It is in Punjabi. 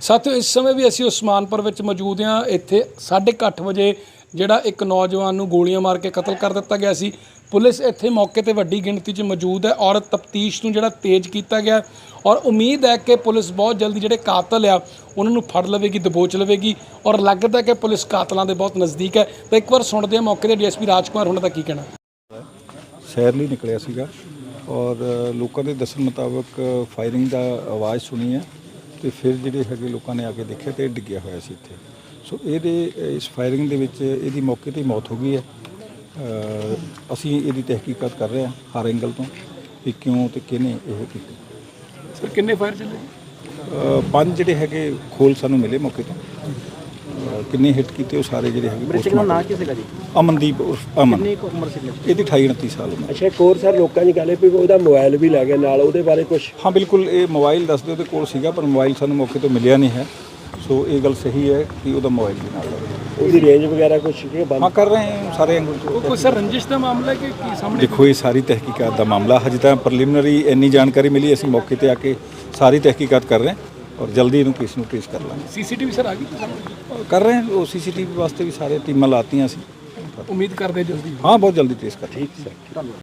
ਸਾਥੀਓ, ਇਸ ਸਮੇਂ ਵੀ ਅਸੀਂ ਉਸਮਾਨਪੁਰ ਵਿੱਚ ਮੌਜੂਦ ਹਾਂ। ਇੱਥੇ 8:30 ਵਜੇ ਜਿਹੜਾ ਇੱਕ ਨੌਜਵਾਨ ਨੂੰ ਗੋਲੀਆਂ ਮਾਰ ਕੇ ਕਤਲ ਕਰ ਦਿੱਤਾ ਗਿਆ ਸੀ। ਪੁਲਿਸ ਇੱਥੇ ਮੌਕੇ ਤੇ ਵੱਡੀ ਗਿਣਤੀ 'ਚ ਮੌਜੂਦ ਹੈ ਔਰ ਤਫਤੀਸ਼ ਨੂੰ ਜਿਹੜਾ ਤੇਜ਼ ਕੀਤਾ ਗਿਆ। ਔਰ ਉਮੀਦ ਹੈ ਕਿ ਪੁਲਿਸ ਬਹੁਤ ਜਲਦੀ ਜਿਹੜੇ ਕਾਤਲ ਆ, ਉਹਨਾਂ ਨੂੰ ਫੜ ਲਵੇਗੀ, ਦਬੋਚ ਲਵੇਗੀ ਔਰ ਲੱਗਦਾ ਕਿ ਪੁਲਿਸ ਕਾਤਲਾਂ ਦੇ ਬਹੁਤ ਨਜ਼ਦੀਕ ਹੈ। ਤਾਂ ਇੱਕ ਵਾਰ ਸੁਣਦੇ ਹਾਂ ਮੌਕੇ ਤੇ ਡੀਐਸਪੀ ਰਾਜਕੁਮਾਰ ਉਹਨਾਂ ਦਾ ਕੀ ਕਹਿਣਾ। ਸ਼ਹਿਰ ਲਈ ਨਿਕਲਿਆ ਸੀਗਾ ਔਰ ਲੋਕਾਂ ਦੇ ਦੱਸਣ ਮੁਤਾਬਕ ਫਾਇਰਿੰਗ ਦਾ ਆਵਾਜ਼ ਸੁਣੀ ਹੈ। ਤੇ ਫਿਰ ਜਿਹੜੇ ਹੈਗੇ ਲੋਕਾਂ ਨੇ ਆ ਕੇ ਦੇਖਿਆ ਤੇ ਇਹ ਡਿੱਗਿਆ ਹੋਇਆ ਸੀ ਇੱਥੇ। ਸੋ ਇਹਦੇ ਇਸ ਫਾਇਰਿੰਗ ਦੇ ਵਿੱਚ ਇਹਦੀ ਮੌਕੇ ਤੇ ਮੌਤ ਹੋ ਗਈ ਹੈ। ਅਸੀਂ ਇਹਦੀ ਤਹਿਕੀਕਾਤ ਕਰ ਰਹੇ ਹਾਂ ਹਰ ਐਂਗਲ ਤੋਂ ਕਿ ਕਿਉਂ ਤੇ ਕਿਹਨੇ ਇਹ ਕੀਤੀ। ਸਰ ਕਿੰਨੇ ਫਾਇਰ ਚੱਲੇ? ਪੰਜ ਜਿਹੜੇ ਹੈਗੇ ਖੋਲ ਸਾਨੂੰ ਮਿਲੇ ਮੌਕੇ ਤੋਂ। ਕਿੰਨੇ ਹਿੱਟ ਕੀਤੇ ਉਹ ਸਾਰੇ ਜਿਹੜੇ ਹੈਗੇ ਮ੍ਰਿਤਕ ਦਾ ਨਾਂ ਕੀ ਸੀਗਾ ਜੀ? ਅਮਨਦੀਪ ਉਰਫ ਅਮਨ। ਕਿੰਨੀ ਕੁ ਉਮਰ ਸੀ ਇਹਦੀ 28 29 ਸਾਲ ਉਮਰ। ਅੱਛਾ ਇੱਕ ਹੋਰ ਸਰ ਲੋਕਾਂ ਦੀ ਗੱਲ ਹੈ ਵੀ ਉਹਦਾ ਮੋਬਾਈਲ ਵੀ ਲੈ ਗਏ ਨਾਲ ਉਹਦੇ ਬਾਰੇ ਕੁਝ ਹਾਂ ਬਿਲਕੁਲ ਇਹ ਮੋਬਾਈਲ ਦੱਸਦੇ ਉਹਦੇ ਕੋਲ ਸੀਗਾ ਪਰ ਮੋਬਾਈਲ ਸਾਨੂੰ ਮੌਕੇ ਤੋਂ ਮਿਲਿਆ ਨਹੀਂ ਹੈ। ਸੋ ਇਹ ਗੱਲ ਸਹੀ ਹੈ ਕਿ ਉਹਦਾ ਮੋਬਾਈਲ ਵੀ ਨਾਲ ਲੱਗਾ। ਉਹਦੀ ਰੇਂਜ ਵਗੈਰਾ ਕੁਝ ਕਿ ਬੰਦ? ਹਾਂ ਕਰ ਰਹੇ ਹਾਂ ਸਾਰੇ ਐਂਗਲ ਤੋਂ ਕੋਈ ਸਰ ਰੰਜਿਸ਼ ਦਾ ਮਾਮਲਾ ਹੈ ਕਿ ਕੀ ਸਾਹਮਣੇ? ਦੇਖੋ ਇਹ ਸਾਰੀ ਤਹਿਕੀਕਾਤ ਦਾ ਮਾਮਲਾ ਹਜੇ ਤਾਂ ਪ੍ਰੀਲਿਮਿਨਰੀ ਇੰਨੀ ਜਾਣਕਾਰੀ ਮਿਲੀ ਅਸੀਂ ਮੌਕੇ ਤੇ ਆ ਕੇ ਸਾਰੀ ਤਹਿਕੀਕਾਤ ਕਰ ਰਹੇ ਹਾਂ। ਔਰ ਜਲਦੀ ਇਹਨੂੰ ਕੇਸ ਨੂੰ ਟ੍ਰੇਸ ਕਰ ਲਾਂਗੇ। ਸੀਸੀਟੀਵੀ ਸਰ ਆ ਗਈ ਕਰ ਰਹੇ ਹਾਂ ਉਹ ਸੀਸੀਟੀਵੀ ਵਾਸਤੇ ਵੀ ਸਾਰੇ ਟੀਮਾਂ ਲਾਤੀਆਂ ਸੀ। ਉਮੀਦ ਕਰਦੇ ਜਲਦੀ ਹਾਂ ਬਹੁਤ ਜਲਦੀ ਟ੍ਰੇਸ ਕਰ ਠੀਕ ਸਰ